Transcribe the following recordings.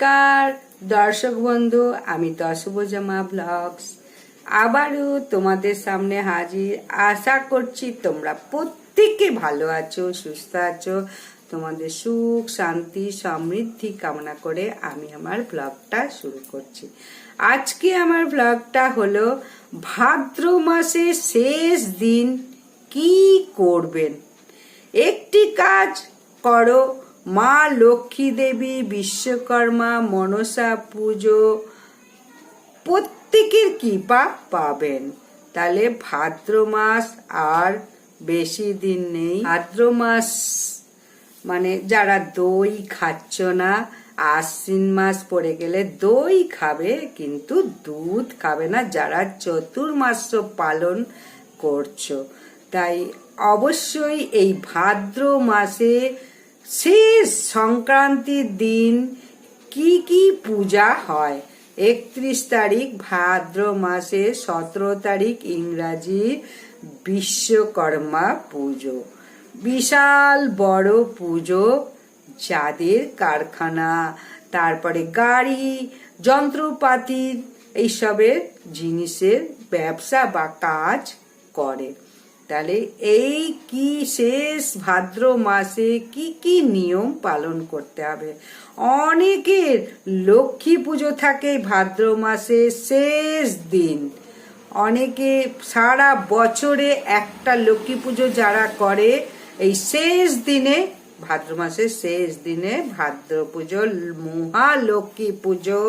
নমস্কার, দর্শক বন্ধু, আমি দশভুজামা ব্লগস। আবারও তোমাদের সামনে হাজির। আশা করছি তোমরা প্রত্যেকে ভালো আছো, সুস্থ আছো। তোমাদের সুখ, শান্তি, সমৃদ্ধি কামনা করে আমি আমার ব্লগটা শুরু করছি। আজকে আমার ব্লগটা হলো, ভাদ্র মাসের শেষ দিন কি করবেন? একটি কাজ করো মা লক্ষ্মী দেবী, বিশ্বকর্মা, মনসা পুজো, প্রত্যেকের কৃপা পাবেন। তাহলে ভাদ্র মাস আর বেশি দিন নেই। ভাদ্র মাস মানে যারা দই খাচ্ছ না, আশ্বিন মাস পড়ে গেলে দই খাবে, কিন্তু দুধ খাবে না যারা চতুর্মাস পালন করছ। তাই অবশ্যই এই ভাদ্র মাসে শেষ সংক্রান্তির দিন কি কি পূজা হয়? একত্রিশ তারিখ ভাদ্র মাসে সতেরো তারিখ ইংরাজি বিশ্বকর্মা পুজো। বিশাল বড় পুজো যাদের কারখানা, তারপরে গাড়ি, যন্ত্রপাতির এইসবের জিনিসের ব্যবসা বা কাজ করে। তাহলে এই কি শেষ ভাদ্র মাসে কি কি নিয়ম পালন করতে হবে? অনেকের লক্ষ্মী পুজো থাকে ভাদ্র মাসে শেষ দিন। অনেকে সারা বছরে একটা লক্ষ্মী পুজো যারা করে, এই শেষ দিনে, ভাদ্র মাসের শেষ দিনে ভাদ্র পুজো মহালক্ষ্মী পুজো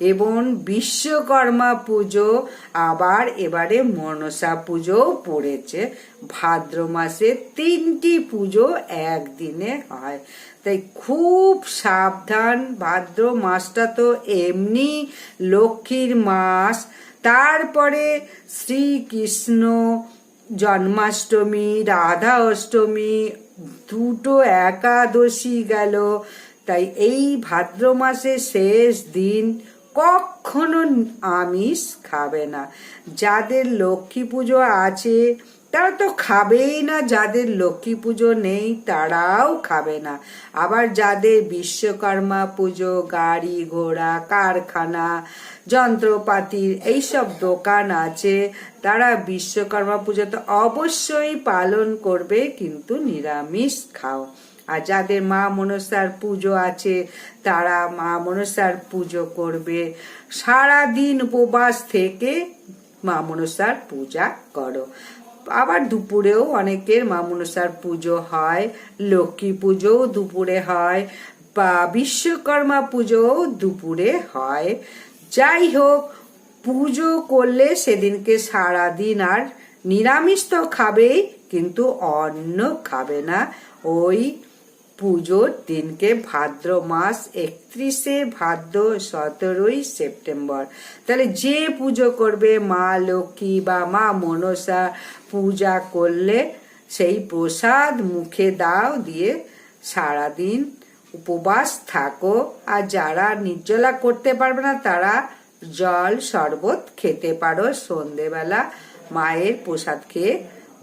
এবং বিশ্বকর্মা পুজো আবার এবারে মনসা পুজো পড়েছে। ভাদ্র মাসে তিনটি পুজো একদিনে হয়। তাই খুব সাবধান, ভাদ্র মাসটা তো এমনি লক্ষ্মীর মাস। তারপরে শ্রীকৃষ্ণ জন্মাষ্টমী, রাধা অষ্টমী, দুটো একাদশী গেল। তাই এই ভাদ্র মাসের শেষ দিন কখনো আমিষ খাবে না। যাদের লক্ষ্মী পুজো আছে, তারা তো খাবেই না। যাদের লক্ষ্মী পুজো নেই, তারাও খাবে না। আবার যাদের বিশ্বকর্মা পুজো, গাড়ি, ঘোড়া, কারখানা যন্ত্রপাতির এইসব দোকান আছে, তারা বিশ্বকর্মা পুজো তো অবশ্যই পালন করবে, কিন্তু নিরামিষ খাও। আর যাদের মা মনসার পুজো আছে, তারা মা মনসার পুজো করবে। সারা দিন উপবাস থেকে মা মনসার পূজা করো। আবার দুপুরেও অনেকের মা মনসার পুজো হয়, লক্ষ্মী পুজোও দুপুরে হয়, বা বিশ্বকর্মা পুজোও দুপুরে হয়। যাই হোক পুজো করলে সেদিনকে সারা দিন আর নিরামিষ তো খাবেই, কিন্তু অন্ন খাবে না। ওই পুজোর দিনকে ভাদ্র মাস একত্রিশে ভাদ্র সতেরোই সেপ্টেম্বর। তাহলে যে পুজো করবে মা লক্ষ্মী বা মা মনসা, পূজা করলে সেই প্রসাদ মুখে দাও দিয়ে সারাদিন উপবাস থাকো। আর যারা নির্জলা করতে পারবে না, তারা জল শরবত খেতে পারো। সন্ধেবেলা মায়ের প্রসাদ খেয়ে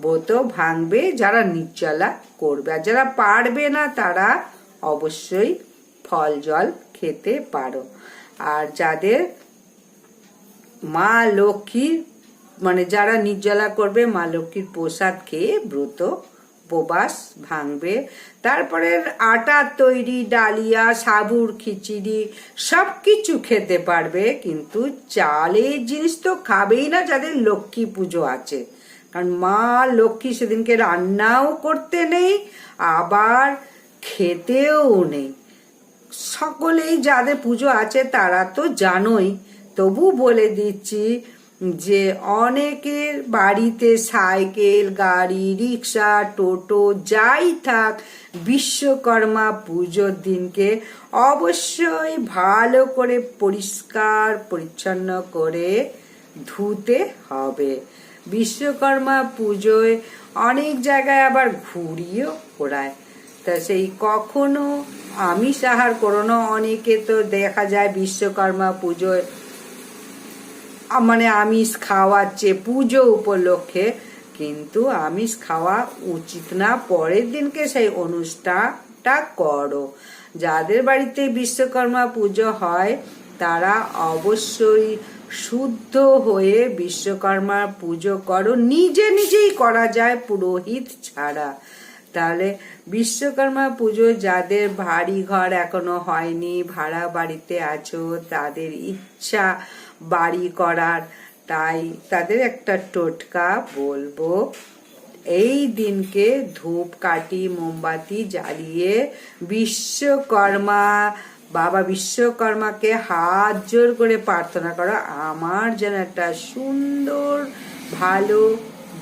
ব্রত ভাঙবে, যারা নির্জলা করবে। আর যারা পারবে না, তারা অবশ্যই ফল জল খেতে পারো। আর যাদের মা লক্ষ্মীর মানে যারা নির্জলা করবে, মা লক্ষ্মীর প্রসাদ খেয়ে ব্রত উপবাস ভাঙবে। তারপরে আটা তৈরি, ডালিয়া, সাবুর খিচুড়ি সব কিছু খেতে পারবে। কিন্তু চালের জিনিস তো খাবেই না, যাদের লক্ষ্মী পুজো আছে। কারণ মা লক্ষ্মী সেদিনকে রান্নাও করতে নেই, আবার খেতেও নেই। সকলেই যাদের পুজো আছে তারা তো জানোই, তবু বলে দিচ্ছি যে অনেকের বাড়িতে সাইকেল, গাড়ি, রিক্সা, টোটো যাই থাক, বিশ্বকর্মা পুজোর দিনকে অবশ্যই ভালো করে পরিষ্কার, পরিচ্ছন্ন করে ধুতে হবে। বিশ্বকর্মা পুজোয় অনেক জায়গায় আবার ঘুরিও ওড়ায় তা সেই কখনো আমিষ আহার করো না অনেকে তো দেখা যায় বিশ্বকর্মা পুজোয় মানে আমিষ খাওয়াচ্ছে পুজো উপলক্ষে, কিন্তু আমিষ খাওয়া উচিত না। পরের দিনকে সেই অনুষ্ঠানটা করো। যাদের বাড়িতে বিশ্বকর্মা পুজো হয়, তারা অবশ্যই শুদ্ধ হয়ে বিশ্বকর্মার পুজো করো। নিজে নিজেই করা যায় পুরোহিত ছাড়া। তাহলে বিশ্বকর্মা পুজো যাদের বাড়ি ঘর এখনও হয়নি, ভাড়া বাড়িতে আছো, তাদের ইচ্ছা বাড়ি করার, তাই তাদের একটা টোটকা বলব। এই দিনকে ধূপ কাটি মোমবাতি জ্বালিয়ে বিশ্বকর্মা বাবা বিশ্বকর্মাকে হাত জোর করে প্রার্থনা করো, আমার যেন একটা সুন্দর, ভালো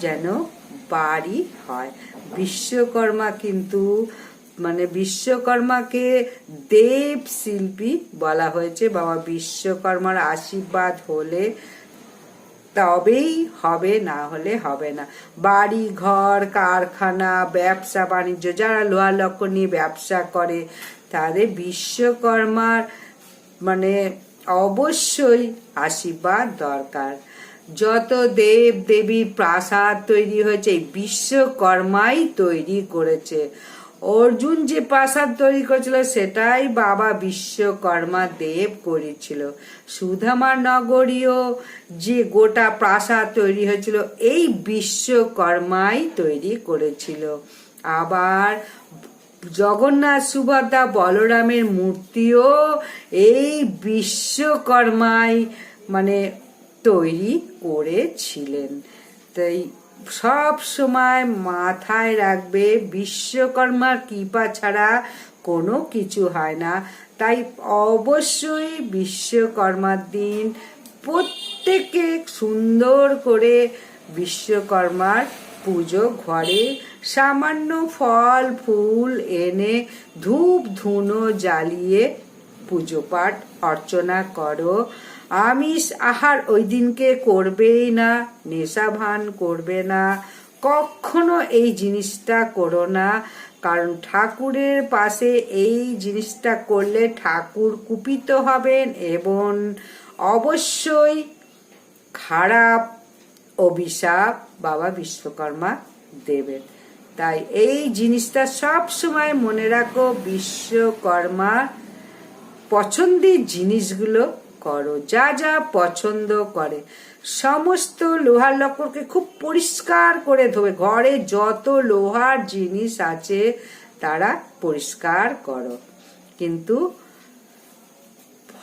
যেন বাড়ি হয়। বিশ্বকর্মা কিন্তু মানে বিশ্বকর্মাকে দেব শিল্পী বলা হয়েছে। বাবা বিশ্বকর্মার আশীর্বাদ হলে তবেই হবে, না হলে হবে না। বাড়ি ঘর কারখানা, ব্যবসা, বাণিজ্য, যারা লোহা লক্ষ্য নিয়ে ব্যবসা করে তাদের বিশ্বকর্মার মানে অবশ্যই আশীর্বাদ দরকার। যত দেব দেবীর প্রাসাদ তৈরি হয়েছে বিশ্বকর্মাই তৈরি করেছে। অর্জুন যে প্রাসাদ তৈরি করেছিল, সেটাই বাবা বিশ্বকর্মা দেব করেছিল। সুধামার নগরীয় যে গোটা প্রাসাদ তৈরি হয়েছিল, এই বিশ্বকর্মাই তৈরি করেছিল। আবার জগন্নাথ সুভদ্রা বলরামের মূর্তিও এই বিশ্বকর্মাই মানে তৈরি করেছিলেন। তাই সব সময় মাথায় রাখবে, বিশ্বকর্মার কৃপা ছাড়া কোনো কিছু হয় না। তাই অবশ্যই বিশ্বকর্মার দিন প্রত্যেকে সুন্দর করে বিশ্বকর্মার পুজো ঘরে, সামান্য ফল, ফুল এনে ধূপ ধুনো জ্বালিয়ে পুজো পাঠ অর্চনা করো। আমিষ আহার ওই দিনকে করবেই না, নেশা ভান করবে না। কখনো এই জিনিসটা করো না, কারণ ঠাকুরের পাশে এই জিনিসটা করলে ঠাকুর কুপিত হবেন এবং অবশ্যই খারাপ অভিশাপ বাবা বিশ্বকর্মা দেবেন তাই এই জিনিসটা সব সময় মনে রাখো, বিশ্বকর্মা পছন্দের জিনিসগুলো করো, যা যা পছন্দ করে। সমস্ত লোহার লক্করকে খুব পরিষ্কার করে ধোবে। ঘরে যত লোহার জিনিস আছে, তারা পরিষ্কার করো। কিন্তু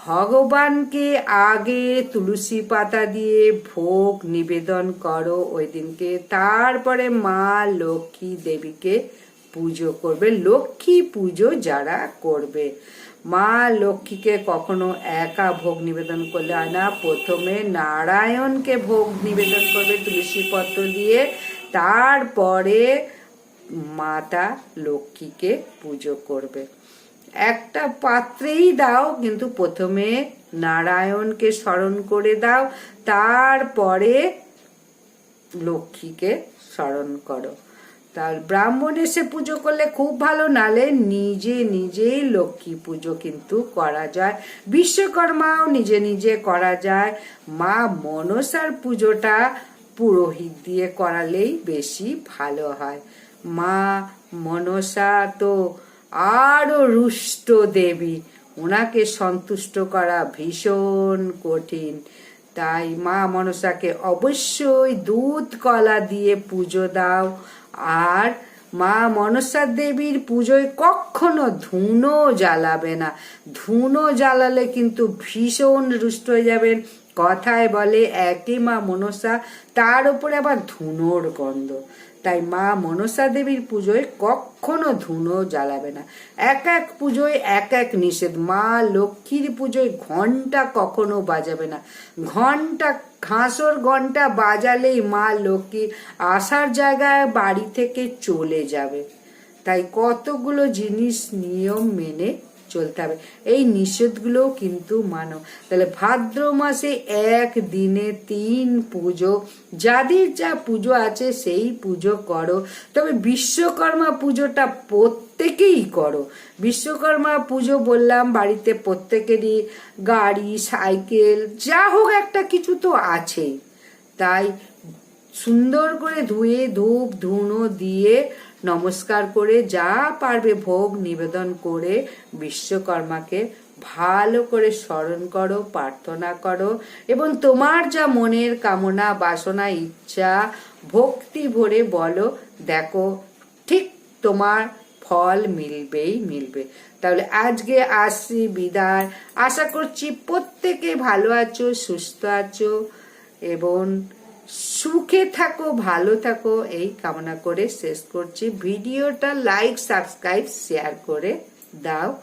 ভগবানকে আগে তুলসী পাতা দিয়ে ভোগ নিবেদন করো। ওই দিনকে তারপরে মা লক্ষ্মী দেবীকে পুজো করবে। লক্ষ্মী পুজো যারা করবে। মা লক্ষ্মীকে কখনো একা ভোগ নিবেদন করলে হয় না। প্রথমে নারায়ণকে ভোগ নিবেদন করবে তুলসী পত্র দিয়ে। তারপরে মাতা লক্ষ্মীকে পুজো করবে। একটা পাত্রেই দাও, কিন্তু প্রথমে নারায়ণকে স্মরণ করে দাও, তারপরে লক্ষ্মীকে স্মরণ করো। তার ব্রাহ্মণ এসে পুজো করলে খুব ভালো, নালে নিজে নিজেই লক্ষ্মী পুজো কিন্তু করা যায়। বিশ্বকর্মাও নিজে নিজে করা যায়। মা মনসার পুজোটা পুরোহিত দিয়ে করালেই বেশি ভালো হয়। মা মনসা তো আরও রুষ্ট দেবী। ওনাকে সন্তুষ্ট করা ভীষণ কঠিন। তাই মা মনসাকে অবশ্যই দুধ কলা দিয়ে পুজো দাও। আর মা মনসা দেবীর পুজোয় কখনো ধুনো জ্বালাবে না। ধুনো জ্বালালে কিন্তু ভীষণ রুষ্ট হয়ে যাবেন। কথায় বলে একই মা মনসা, তার উপরে আবার ধুনোর গন্ধ। তাই মা মনসা দেবীর পুজোয় কখনো ধুনো জ্বালাবে না। এক এক পুজোয় এক এক নিষেধ। মা লক্ষ্মীর পুজোয় ঘণ্টা কখনো বাজাবে না। ঘণ্টা ঘাসর ঘণ্টা বাজালেই মা লক্ষ্মী আসার জায়গায় বাড়ি থেকে চলে যাবে। তাই কতগুলো জিনিস নিয়ম মেনে চলতে হবে। এই নিষেধগুলোও কিন্তু মানো। তাহলে ভাদ্র মাসে এক দিনে তিন পুজো। যাদের যা পুজো আছে সেই পুজো করো। তবে বিশ্বকর্মা পুজোটা প্রত্যেকেই করো। বিশ্বকর্মা পুজো বললাম, বাড়িতে প্রত্যেকেরই গাড়ি, সাইকেল, যা হোক একটা কিছু তো আছেই। তাই সুন্দর করে ধুয়ে, ধূপ, ধুনো দিয়ে নমস্কার করে যা পারবে ভোগ নিবেদন করে বিশ্বকর্মাকে ভালো করে স্মরণ করো, প্রার্থনা করো এবং তোমার যা মনের কামনা, বাসনা, ইচ্ছা, ভক্তি ভরে বলো, দেখো, ঠিক তোমার ফল মিলবেই মিলবে। তাহলে আজকে আসছি বিদায়। আশা করছি প্রত্যেকে ভালো আছো, সুস্থ আছো এবং সুখে থাকো, ভালো থাকো। এই কামনা করে শেষ করছি। ভিডিওটা লাইক সাবস্ক্রাইব শেয়ার করে দাও।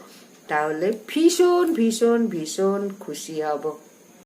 তাহলে ভীষণ ভীষণ ভীষণ খুশি হব।